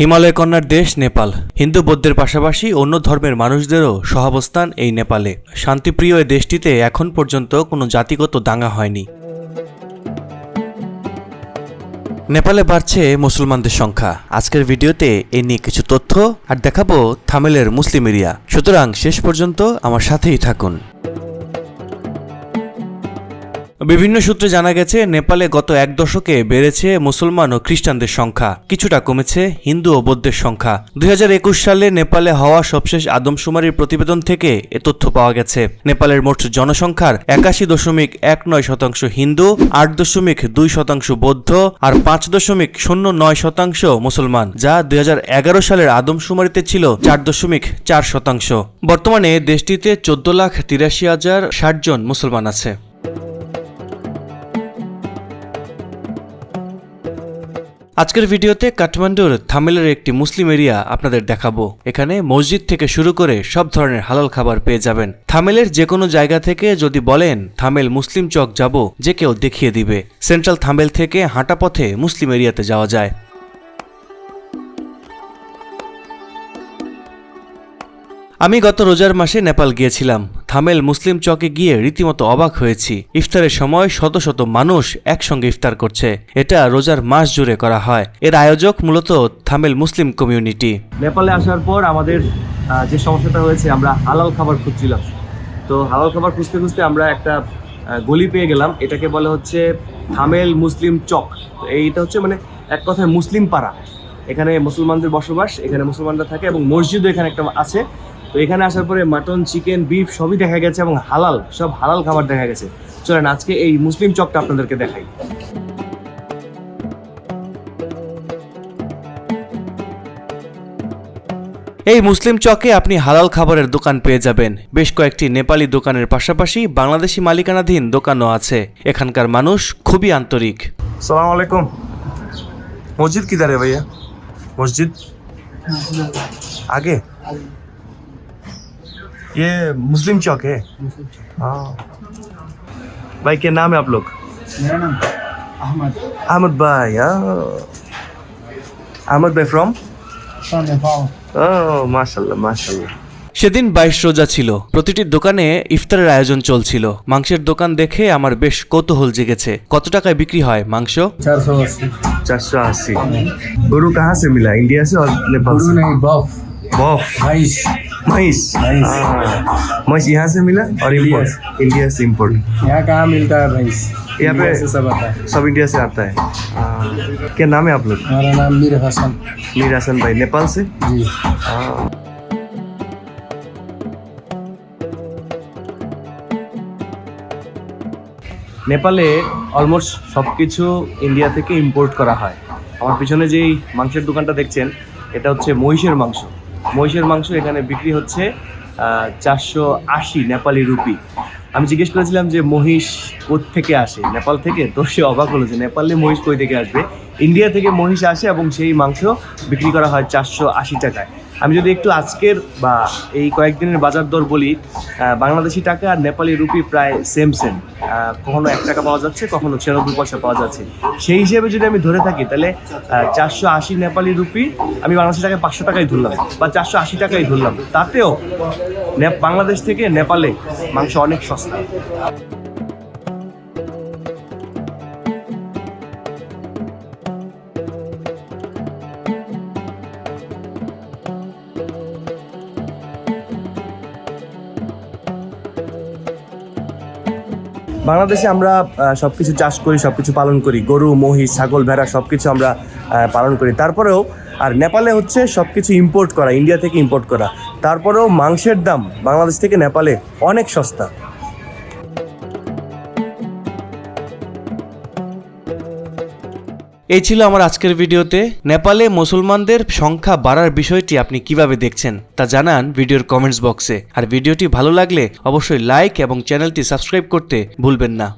হিমালয় কন্যার দেশ নেপাল। হিন্দু বৌদ্ধের পাশাপাশি অন্য ধর্মের মানুষদেরও সহাবস্থান এই নেপালে। শান্তিপ্রিয় এই দেশটিতে এখন পর্যন্ত কোনো জাতিগত দাঙ্গা হয়নি। নেপালে বাড়ছে মুসলমানদের সংখ্যা। আজকের ভিডিওতে এ নিয়ে কিছু তথ্য, আর দেখাবো থামেলের মুসলিম এরিয়া। সুতরাং শেষ পর্যন্ত আমার সাথেই থাকুন। বিভিন্ন সূত্রে জানা গেছে, নেপালে গত এক দশকে বেড়েছে মুসলমান ও খ্রিস্টানদের সংখ্যা। কিছুটা কমেছে হিন্দু ও বৌদ্ধের সংখ্যা। দুই হাজার একুশ সালে নেপালে হওয়া সবশেষ আদমশুমারির প্রতিবেদন থেকে এ তথ্য পাওয়া গেছে। নেপালের মোট জনসংখ্যার একাশি দশমিক এক নয় শতাংশ হিন্দু, আট দশমিক দুই শতাংশ বৌদ্ধ আর পাঁচ দশমিক শূন্য নয় শতাংশ মুসলমান, যা দুই হাজার এগারো সালের আদমশুমারিতে ছিল চার দশমিক চার শতাংশ। বর্তমানে দেশটিতে চোদ্দ লাখ তিরাশি হাজার ষাট জন মুসলমান আছে। আজকের ভিডিওতে কাঠমান্ডুর থামেলের একটি মুসলিম এরিয়া আপনাদের দেখাবো। এখানে মসজিদ থেকে শুরু করে সব ধরনের হালাল খাবার পেয়ে যাবেন। থামেলের যে কোনো জায়গা থেকে যদি বলেন, থামেল মুসলিম চক যাব যে কেউ দেখিয়ে দিবে। সেন্ট্রাল থামেল থেকে হাঁটা পথে মুসলিম এরিয়াতে যাওয়া যায়। আমি গত রোজার মাসে নেপাল গিয়েছিলাম। থামেল মুসলিম চকে গিয়ে রীতিমতো অবাক হয়েছি। ইফতারের সময় শত শত মানুষ একসঙ্গে ইফতার করছে। এটা রোজার মাস জুড়ে করা হয়। এর আয়োজক মূলত থামেল মুসলিম কমিউনিটি। নেপালে আসার পর আমাদের যে সমস্যাটা হয়েছে, আমরা হালাল খাবার খুঁজছিলাম। তো হালাল খাবার খুঁজতে খুঁজতে আমরা একটা গলি পেয়ে গেলাম। এটাকে বলে হচ্ছে থামেল মুসলিম চক। তো এইটা হচ্ছে মানে এক কথায় মুসলিম পাড়া। এখানে মুসলমানদের বসবাস, এখানে মুসলমানরা থাকে এবং মসজিদও এখানে একটা আছে। তো এখানে আসার পরে মাটন চিকেন বিফ সবই দেখা গেছে এবং হালাল সব হালাল খাবার দেখা গেছে। চলেন আজকে এই মুসলিম চকটা আপনাদেরকে দেখাই। এই মুসলিম চকে আপনি হালাল খাবারের দোকান পেয়ে যাবেন। বেশ কয়েকটি নেপালি দোকানের পাশাপাশি বাংলাদেশি মালিকানাধীন দোকানও আছে। এখানকার মানুষ খুবই আন্তরিক। সালাম আলাইকুম। মসজিদ কি দাঁড়িয়ে ভাইয়া? মসজিদ? আগে। ये मुस्लिम चौक है हाँ भाई क्या नाम है आप लोग मेरा नाम अहमद अहमद भाई हाँ अहमद भाई फ्रॉम from Nepal. ओह माशाल्लाह माशाल्लाह সেদিন বাইশ রোজা ছিল প্রতিটি দোকানে ইফতারের আয়োজন চলছিল মাংসের দোকান দেখে আমার বেশ কৌতূহল জেগেছে কত টাকায় বিক্রি হয় মাংস चार सौ अस्सी चार सौ अस्सी गुरु कहाँ से मिला इंडिया से और नेपाल गुरु से नहीं बफ बॉफ भैंस महीस महीस। हाँ, महीस यहाँ से मिला और इंडिया इम्पोर्ट इंडिया से इम्पोर्ट यहाँ कहाँ मिलता है भैंस यहाँ पे- इंडिया से सब आता है सब इंडिया से आता है हाँ, क्या नाम है आप लोग हमारा नाम मीर हसन मीर हसन भाई नेपाल से जी हाँ নেপালে অলমোস্ট সব কিছু ইন্ডিয়া থেকে ইম্পোর্ট করা হয় আমার পিছনে যেই মাংসের দোকানটা দেখছেন এটা হচ্ছে মহিষের মাংস মহিষের মাংস এখানে বিক্রি হচ্ছে চারশো আশি নেপালি রুপি। আমি জিজ্ঞেস করেছিলাম যে মহিষ থেকে আসে? নেপাল থেকে? তো সে অবাক হলো যে নেপালে মহিষ কই থেকে আসবে? ইন্ডিয়া থেকে মহিষ আসে এবং সেই মাংস বিক্রি করা হয় চারশো আশি টাকায়। আমি যদি একটু আজকের বা এই কয়েকদিনের বাজার দর বলি বাংলাদেশি টাকা আর নেপালি রুপি প্রায় সেম সেম কখনো এক টাকা পাওয়া যাচ্ছে, কখনো ছিয়ানব্বই পয়সা পাওয়া যাচ্ছে। সেই হিসেবে যদি আমি ধরে থাকি, তাহলে চারশো আশি নেপালি রুপি আমি বাংলাদেশি টাকায় পাঁচশো টাকাই ধরলাম। বা চারশো আশি টাকাই ধরলাম। তাতেও বাংলাদেশ থেকে নেপালে মাংস অনেক সস্তা। বাংলাদেশে আমরা সব কিছু চাষ করি সব কিছু পালন করি। গরু, মহিষ, ছাগল, ভেড়া সব কিছু আমরা পালন করি। তারপরেও, আর নেপালে হচ্ছে সব কিছু ইম্পোর্ট করা ইন্ডিয়া থেকে ইম্পোর্ট করা। তারপরেও মাংসের দাম বাংলাদেশ থেকে নেপালে অনেক সস্তা। এই ছিল আমার আজকের ভিডিওতে নেপালে মুসলমানদের সংখ্যা বাড়ার বিষয়টি আপনি কীভাবে দেখছেন তা জানান ভিডিওর কমেন্টস বক্সে আর ভিডিওটি ভালো লাগলে অবশ্যই লাইক এবং চ্যানেলটি সাবস্ক্রাইব করতে ভুলবেন না।